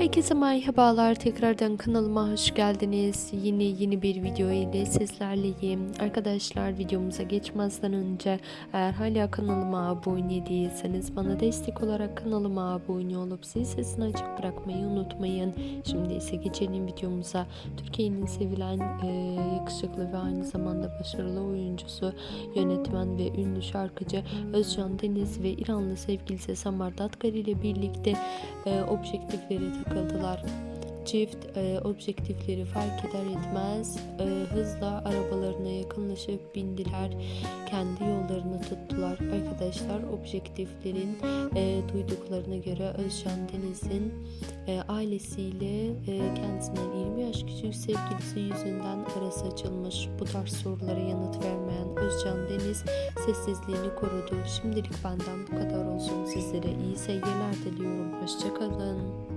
Herkese merhabalar. Tekrardan kanalıma hoş geldiniz. Yine yeni bir video ile sizlerleyim. Arkadaşlar videomuza geçmezden önce eğer hala kanalıma abone değilseniz bana destek olarak kanalıma abone olup zil sesini açık bırakmayı unutmayın. Şimdi ise geçelim videomuza. Türkiye'nin sevilen e, yakışıklı ve aynı zamanda başarılı oyuncusu, yönetmen ve ünlü şarkıcı Özcan Deniz ve İranlı sevgilisi Samar Datkar ile birlikte e, objektifleri takıldılar. Çift e, objektifleri fark eder etmez e, hızla arabalarına yakınlaşıp bindiler. Kendi yollarını tuttular. Arkadaşlar objektiflerin e, duyduklarına göre Özcan Deniz'in e, ailesiyle e, kendisinden 20 yaş küçük sevgilisi yüzünden arası açılmış. Bu tarz sorulara yanıt vermeyen Özcan Deniz sessizliğini korudu. Şimdilik benden bu kadar olsun. Sizlere iyi seyirler diliyorum. Hoşçakalın.